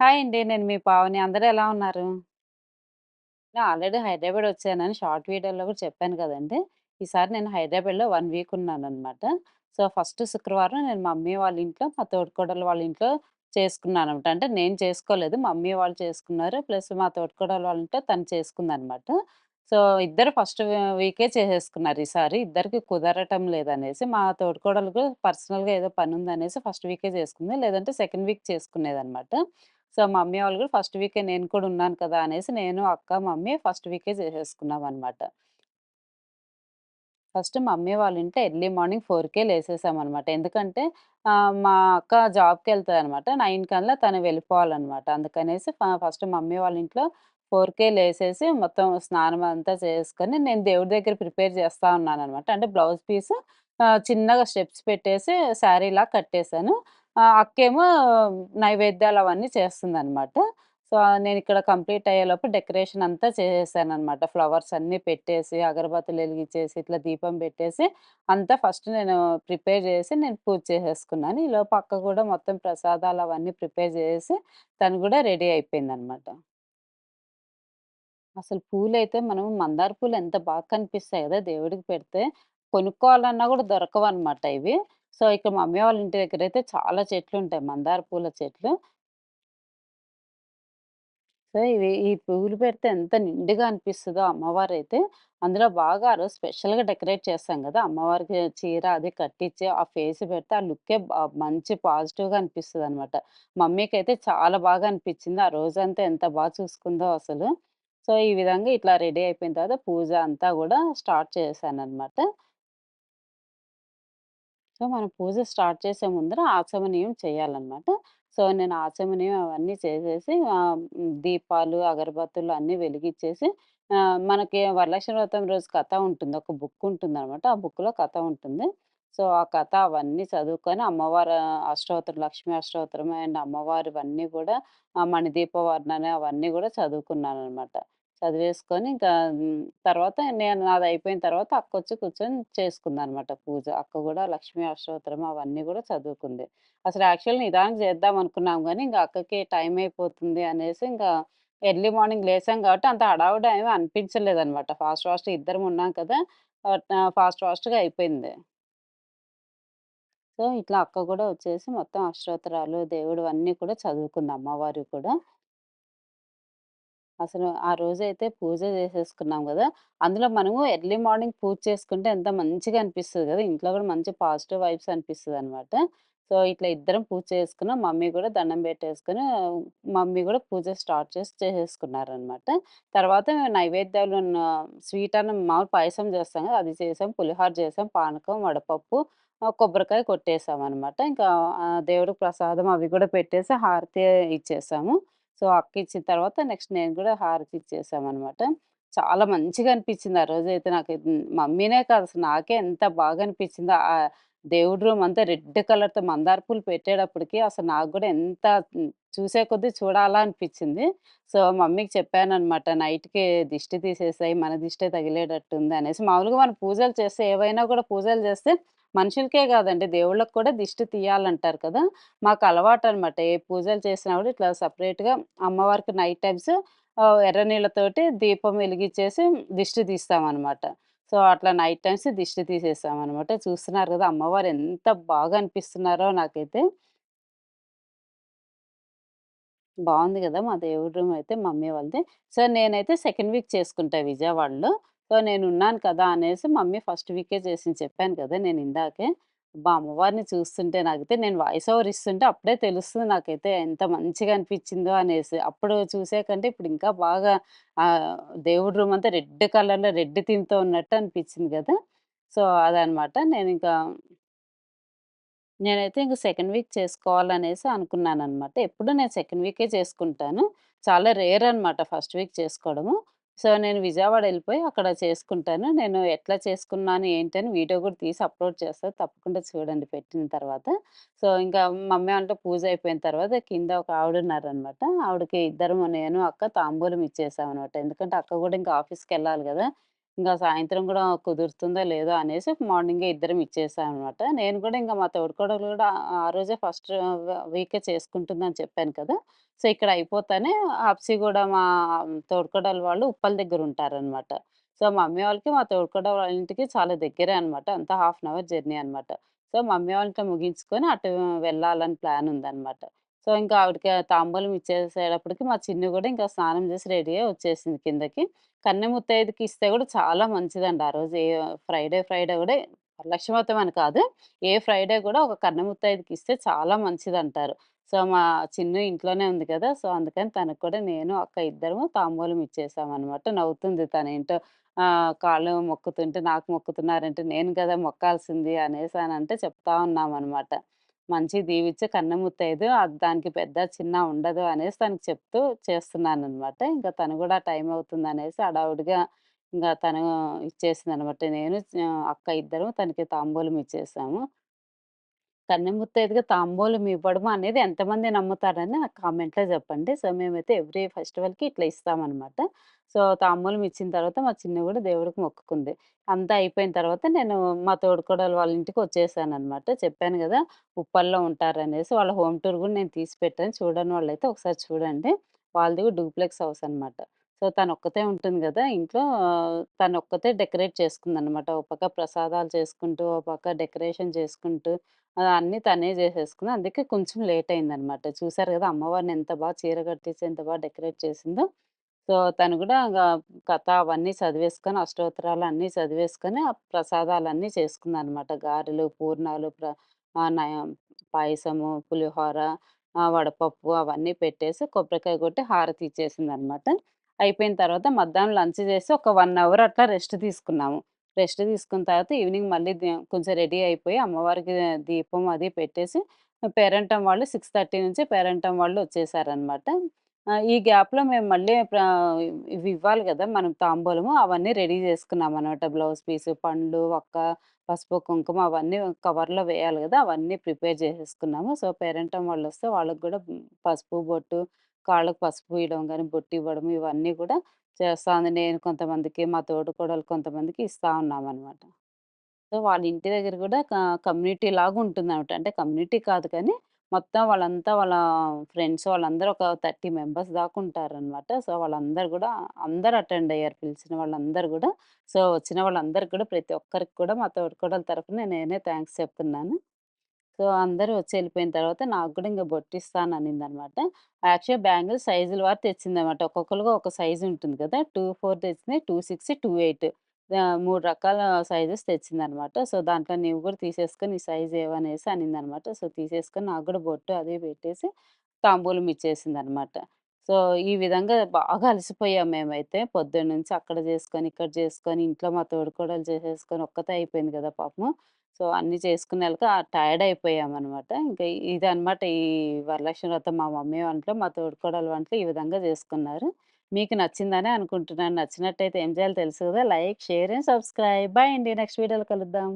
Hi అండి. నేను మీ పావని. అందరూ ఎలా ఉన్నారు? నేను ఆల్రెడీ హైదరాబాద్ వచ్చానని షార్ట్ వీడియోలో కూడా చెప్పాను కదండి ఈసారి నేను హైదరాబాద్‌లో వన్ వీక్ ఉన్నాను అనమాట సో, ఫస్ట్ శుక్రవారం నేను మమ్మీ వాళ్ళ ఇంట్లో, మా తోడుకోడలు వాళ్ళ ఇంట్లో చేసుకున్నాను అనమాట అంటే నేను చేసుకోలేదు. మమ్మీ వాళ్ళు చేసుకున్నారు. ప్లస్ మా తోడుకోడలు వాళ్ళ ఇంట్లో తను చేసుకుందనమాట. సో, ఇద్దరు ఫస్ట్ వీకే చేసేసుకున్నారు ఈసారి. ఇద్దరికి కుదరటం లేదనేసి. మా తోడుకోడలకు పర్సనల్‌గా ఏదో పని ఉందనేసి ఫస్ట్ వీకే చేసుకుంది. లేదంటే సెకండ్ వీక్ చేసుకునేది అనమాట సో, మమ్మీ వాళ్ళు కూడా ఫస్ట్ వీకే నేను కూడా ఉన్నాను కదా! అనేసి నేను, అక్క, మమ్మీ ఫస్ట్ వీకే చేసేసుకున్నాం అనమాట ఫస్ట్ మమ్మీ వాళ్ళ ఇంట్లో ఎర్లీ మార్నింగ్ 4కే లేసేసామనమాట. ఎందుకంటే మా అక్క జాబ్కి వెళ్తుంది అనమాట నైన్ కల్లా తను వెళ్ళిపోవాలనమాట. అందుకనేసి ఫస్ట్ మమ్మీ వాళ్ళ ఇంట్లో ఫోర్కే లేసేసి మొత్తం స్నానం అంతా చేసుకొని నేను దేవుడి దగ్గర ప్రిపేర్ చేస్తా ఉన్నాననమాట. అంటే బ్లౌజ్ పీస్ చిన్నగా స్టెప్స్ పెట్టేసి శారీలా కట్టేసాను. అక్కేమో నైవేద్యాలు అవన్నీ చేస్తుందనమాట. సో, నేను ఇక్కడ కంప్లీట్ అయ్యేలోపు డెకరేషన్ అంతా చేసేసాననమాట. ఫ్లవర్స్ అన్నీ పెట్టేసి, అగరబత్తులు వెలిగించేసి ఇట్లా దీపం పెట్టేసి, అంతా ఫస్ట్ నేను ప్రిపేర్ చేసి నేను పూజ చేసేసుకున్నాను. ఈలోపు అక్క కూడా మొత్తం ప్రసాదాలు అవన్నీ ప్రిపేర్ చేసి తను కూడా రెడీ అయిపోయింది అనమాట అసలు పూలైతే మనం మందార పూలు ఎంత బాగా కనిపిస్తాయి కదా దేవుడికి పెడితే. కొనుక్కోవాలన్నా కూడా దొరకవు అనమాట ఇవి. సో, ఇక్కడ మమ్మీ వాళ్ళ ఇంటి దగ్గర అయితే చాలా చెట్లు ఉంటాయి మందార పూల చెట్లు. సో, ఇవి ఈ పువ్వులు పెడితే ఎంత నిండుగా అనిపిస్తదో అమ్మవారైతే. అందులో బాగా ఆ రోజు స్పెషల్‌గా డెకరేట్ చేస్తాం కదా అమ్మవారికి చీర అది కట్టించి ఆ ఫేస్ పెడితే ఆ లుక్కే మంచి పాజిటివ్‌గా మమ్మీకి అయితే చాలా బాగా అనిపించింది ఆ రోజంతా ఎంత బాగా చూసుకుందో అసలు. సో, ఈ విధంగా ఇట్లా రెడీ అయిపోయిన తర్వాత పూజ అంతా కూడా స్టార్ట్ చేశాను అనమాట సో, మనం పూజ స్టార్ట్ చేసే ముందర ఆచమనీయం చేయాలన్నమాట సో, నేను ఆచమనీయం అవన్నీ చేసేసి దీపాలు, అగరబత్తులు అన్నీ వెలిగించేసి మనకి వరలక్ష్మి వ్రతం రోజు కథ ఉంటుంది. ఒక బుక్ ఉంటుంది అనమాట ఆ బుక్‌లో కథ ఉంటుంది. సో, ఆ కథ అవన్నీ చదువుకొని అమ్మవారు అష్టోత్తరం, లక్ష్మీ అష్టోత్తరం అండ్ అమ్మవారు ఇవన్నీ కూడా మణిదీప వర్ణన అవన్నీ కూడా చదువుకున్నాను అనమాట చదివేసుకొని ఇంకా తర్వాత నేను నాదయిపోయిన తర్వాత అక్క వచ్చి కూర్చొని చేసుకుందనమాట పూజ. అక్క కూడా లక్ష్మీ అష్టోత్తరం అవన్నీ కూడా చదువుకుంది. అసలు యాక్చువల్ నిదానికి చేద్దాం అనుకున్నాం కానీ ఇంకా అక్కకి టైం అయిపోతుంది అనేసి ఇంకా ఎర్లీ మార్నింగ్ లేసాం కాబట్టి అంత హడావుడి ఏమి అనిపించలేదనమాట. ఫాస్ట్ ఫాస్ట్ ఇద్దరం ఉన్నాం కదా! ఫాస్ట్ ఫాస్ట్‌గా అయిపోయింది. సో, ఇట్లా అక్క కూడా వచ్చేసి మొత్తం అష్టోత్తరాలు, దేవుడివన్నీ కూడా చదువుకుంది అమ్మవారు కూడా. అసలు ఆ రోజైతే పూజ చేసేసుకున్నాం కదా అందులో మనము ఎర్లీ మార్నింగ్ పూజ చేసుకుంటే ఎంత మంచిగా అనిపిస్తుంది కదా ఇంట్లో కూడా మంచి పాజిటివ్ వైబ్స్ అనిపిస్తుంది అనమాట సో, ఇట్లా ఇద్దరం పూజ చేసుకున్నాం. మమ్మీ కూడా దండం పెట్టేసుకుని మమ్మీ కూడా పూజ స్టార్ట్ చేసి చేసేసుకున్నారనమాట. తర్వాత మేము నైవేద్యాలు ఉన్న స్వీట్ అన్న మామూలు పాయసం చేస్తాం కదా అది చేసాం, పులిహోర చేసాం, పానకం, వడపప్పు, కొబ్బరికాయ కొట్టేసాం అనమాట ఇంకా దేవుడికి ప్రసాదం అవి కూడా పెట్టేసి హారతి ఇచ్చేసాము. సో, అక్కిచ్చిన తర్వాత నెక్స్ట్ నేను కూడా హారతి ఇచ్చేసామనమాట. చాలా మంచిగా అనిపించింది ఆ రోజైతే నాకు. మమ్మీనే కాదు అసలు నాకే ఎంత బాగా అనిపించిందో ఆ దేవుడి రూమ్ అంతా రెడ్ కలర్‌తో మందార పూలు పెట్టేటప్పటికి అసలు నాకు కూడా ఎంత చూసే కొద్దీ చూడాలా అనిపించింది సో, మమ్మీకి చెప్పాననమాట నైట్‌కి దిష్టి తీసేసాయి మన దిష్టే తగిలేటట్టుంది అనేసి. మామూలుగా మనం పూజలు చేస్తే ఏవైనా కూడా పూజలు చేస్తే మనుషులకే కాదండి దేవుళ్ళకి కూడా దిష్టి తీయాలంటారు కదా! మాకు అలవాటు అనమాట ఏ పూజలు చేసినా కూడా ఇట్లా సెపరేట్‌గా అమ్మవారికి నైట్ టైమ్స్ ఎర్ర నీళ్ళతోటి దీపం వెలిగించేసి దిష్టి తీస్తామనమాట. సో, అట్లా నైట్ టైమ్స్ దిష్టి తీసేసామనమాట. చూస్తున్నారు కదా అమ్మవారు ఎంత బాగా అనిపిస్తున్నారో నాకైతే. బాగుంది కదా మా దేవుడి రూమ్ అయితే మమ్మీ వాళ్ళది. సో, నేనైతే సెకండ్ వీక్ చేసుకుంటా విజయవాడలో. సో, నేను ఉన్నాను కదా! అనేసి మమ్మీ ఫస్ట్ వీకే చేసింది చెప్పాను కదా! నేను ఇందాకే మా అమ్మవారిని చూస్తుంటే నాకైతే నేను వాయిస్ ఓవర్ ఇస్తుంటే అప్పుడే తెలుస్తుంది నాకైతే ఎంత మంచిగా అనిపించిందో అనేసి. అప్పుడు చూసాకంటే ఇప్పుడు ఇంకా బాగా ఆహ్, దేవుడి రూమ్ అంతా రెడ్ కలర్‌లో రెడ్ థీమ్‌తో ఉన్నట్టు అనిపించింది కదా సో, అదనమాట. ఇంకా నేనైతే ఇంక సెకండ్ వీక్ చేసుకోవాలనేసి అనుకున్నాను అనమాట ఎప్పుడు నేను సెకండ్ వీకే చేసుకుంటాను. చాలా రేర్ అనమాట ఫస్ట్ వీక్ చేసుకోవడము. సో, నేను విజయవాడ వెళ్ళిపోయి అక్కడ చేసుకుంటాను. నేను ఎట్లా చేసుకున్నాను ఏంటని వీడియో కూడా తీసి అప్‌లోడ్ చేస్తా. తప్పకుండా చూడండి పెట్టిన తర్వాత. సో, ఇంకా మమ్మీ అంటే పూజ అయిపోయిన తర్వాత కింద ఒక ఆవిడున్నారనమాట. ఆవిడకి ఇద్దరము నేను, అక్క తాంబూలం ఇచ్చేసామనమాట. ఎందుకంటే అక్క కూడా ఇంకా ఆఫీస్‌కెళ్ళాలి గదా! ఇంకా సాయంత్రం కూడా కుదురుతుందో లేదో అనేసి మార్నింగే ఇద్దరం ఇచ్చేసామనమాట. నేను కూడా ఇంకా మా తోడుకోడలు కూడా ఆ రోజే ఫస్ట్ వీకే చేసుకుంటుందని చెప్పాను కదా! సో, ఇక్కడ అయిపోతానే హాప్సీ కూడా మా తోడుకోడలు వాళ్ళు ఉప్పల దగ్గర ఉంటారనమాట సో, మమ్మీ వాళ్ళకి, మా తోడుకోడ వాళ్ళ ఇంటికి చాలా దగ్గరే అనమాట. అంతా హాఫ్ అన్ అవర్ జర్నీ అనమాట. సో, మమ్మీ వాళ్ళతో ముగించుకొని అటు వెళ్ళాలని ప్లాన్ ఉందనమాట. సో, ఇంకా ఆవిడకి తాంబూలం ఇచ్చేసేటప్పటికి మా చిన్ని కూడా ఇంకా స్నానం చేసి రెడీ వచ్చేసింది కిందకి. కన్నె ముత్తైదుకి ఇస్తే కూడా చాలా మంచిదండి. ఆ రోజు ఏ ఫ్రైడే, ఫ్రైడే కూడా వరలక్ష్మి అని కాదు. ఏ ఫ్రైడే కూడా ఒక కన్నె ముత్తైదుకి ఇస్తే చాలా మంచిదంటారు. సో, మా చిన్ను ఇంట్లోనే ఉంది కదా! సో, అందుకని తనకు కూడా నేను, అక్క ఇద్దరము తాంబూలం ఇచ్చేసామనమాట. నవ్వుతుంది తనేంటో ఏంటో కాళ్ళు మొక్కుతుంటే నాకు మొక్కుతున్నారంటే నేను కదా మొక్కాల్సింది అనేసి అని అంటే చెప్తా ఉన్నామన్నమాట మంచి దీవిచ్చి కన్నె అది దానికి పెద్ద, చిన్న ఉండదు అనేసి తనకి చెప్తూ చేస్తున్నాననమాట. ఇంకా తను కూడా టైం అవుతుంది అనేసి అడావుడిగా ఇంకా తను ఇచ్చేసింది అనమాట నేను అక్క ఇద్దరు తనకి తాంబూలం ఇచ్చేసాము. కన్నె ముత్తైదుగా తాంబూలం ఇవ్వడం అనేది ఎంతమంది నమ్ముతారని నాకు కామెంట్‌లో చెప్పండి. సో, మేమైతే ఎవ్రీ ఫెస్టివల్‌కి ఇట్లా ఇస్తామనమాట. సో, తాంబూలం ఇచ్చిన తర్వాత మా చిన్న కూడా దేవుడికి మొక్కుకుంది. అంతా అయిపోయిన తర్వాత నేను మా తోడుకోడలు వాళ్ళ ఇంటికి వచ్చేసాననమాట. చెప్పాను కదా ఉప్పల్లో ఉంటారనేసి. వాళ్ళ హోమ్ టూర్ కూడా నేను తీసి పెట్టాను. చూడని వాళ్ళైతే ఒకసారి చూడండి. వాళ్ళది కూడా డూప్లెక్స్ హౌస్ అనమాట. సో, తనొక్కతే ఉంటుంది కదా ఇంట్లో తనొక్కతే డెకరేట్ చేసుకుందనమాట. ఓ పక్క ప్రసాదాలు చేసుకుంటూ, ఓ పక్క డెకరేషన్ చేసుకుంటూ ఆహ్, అన్నీ తనే చేసేసుకుంది. అందుకే కొంచెం లేట్ అయిందనమాట. చూసారు కదా అమ్మవారిని ఎంత బా చీర కట్టేసి ఎంత బా డెకరేట్ చేసిందో. సో, తను కూడా ఇంగ కథ అవన్నీ చదివేసుకొని, అష్టోత్తరాలు అన్నీ చదివేసుకొని, ఆ ప్రసాదాలన్నీ చేసుకుందనమాట. గారెలు, పూర్ణాలు, ప్ర ఆహ్, నయం పాయసము, పులిహోర, ఆహ్, వడపప్పు అవన్నీ పెట్టేసి, కొబ్బరికాయ కొట్టి హారతి ఇచ్చేసిందనమాట. అయిపోయిన తర్వాత మధ్యాహ్నం లంచ్ చేసి ఒక వన్ అవర్ అట్లా రెస్ట్ తీసుకున్నాము. రెస్ట్ తీసుకున్న తర్వాత ఈవినింగ్ మళ్ళీ కొంచెం రెడీ అయిపోయి అమ్మవారికి దీపం అది పెట్టేసి పేరెంటం వాళ్ళు 6:30 నుంచి పేరెంటం వాళ్ళు వచ్చేసారనమాట. ఈ గ్యాప్‌లో మేము మళ్ళీ ఇవి ఇవ్వాలి కదా మనం తాంబూలము అవన్నీ రెడీ చేసుకున్నాం అనమాట బ్లౌజ్ పీసు, పండ్లు, వక్క, పసుపు, కుంకుమ అవన్నీ కవర్‌లో వేయాలి కదా అవన్నీ ప్రిపేర్ చేసేసుకున్నాము. సో, పేరెంటమ్ వాళ్ళు వస్తే వాళ్ళకి కూడా పసుపు, బొట్టు, కాళ్ళకు పసుపు పోయడం కానీ బొట్టి ఇవ్వడం ఇవన్నీ కూడా చేస్తా ఉంది. నేను కొంతమందికి, మా తోడికోడలు కొంతమందికి ఇస్తా ఉన్నామనమాట. సో, వాళ్ళ ఇంటి దగ్గర కూడా కమ్యూనిటీ లాగా ఉంటుంది అనమాట అంటే కమ్యూనిటీ కాదు కానీ, మొత్తం వాళ్ళంతా వాళ్ళ ఫ్రెండ్స్ వాళ్ళందరూ ఒక 30 మెంబర్స్ దాకా ఉంటారనమాట. సో, వాళ్ళందరూ కూడా అందరూ అటెండ్ అయ్యారు. పిలిచిన వాళ్ళందరూ కూడా సో, వచ్చిన వాళ్ళందరికి కూడా ప్రతి ఒక్కరికి కూడా మా తోడుకోడల తరపున నేనే థ్యాంక్స్ చెప్తున్నాను. సో, అందరూ వచ్చి వెళ్ళిపోయిన తర్వాత నాకు గూడా ఇంక బొట్టిస్తాననిందనమాట. యాక్చువల్ బ్యాంగిల్ సైజుల వారు తెచ్చిందనమాట. ఒక్కొక్కరుగా ఒక సైజు ఉంటుంది కదా! 2, 4 తెచ్చింది. టూ సిక్స్ టూ ఎయిట్ మూడు రకాల సైజెస్ తెచ్చింది అనమాట సో, దాంట్లో నీవు కూడా తీసేసుకొని ఈ సైజ్ ఏవనేసి అనిందనమాట. సో, తీసేసుకొని నాకు కూడా బొట్టు అది పెట్టేసి తాంబూలం ఇచ్చేసిందనమాట. సో, ఈ విధంగా బాగా అలసిపోయాం మేమైతే. పొద్దున్నుంచి అక్కడ చేసుకొని, ఇక్కడ చేసుకొని, ఇంట్లో మా తోడికోడలు చేసేసుకొని ఒక్కతే అయిపోయింది కదా పాపము. సో, అన్ని చేసుకునేళ్ళక టైర్డ్ అయిపోయామనమాట. ఇది ఇదనమాట ఈ వరలక్ష్మి వ్రతం మా మమ్మీ వంటలు, మా తోడుకోడలు వంటలు ఈ విధంగా చేసుకున్నారు. మీకు నచ్చిందనే అనుకుంటున్నాను. నచ్చినట్టయితే ఏం చేయాలో తెలుసు కదా! Like, share and subscribe. Bye అండి. నెక్స్ట్ వీడియోలో కలుద్దాం.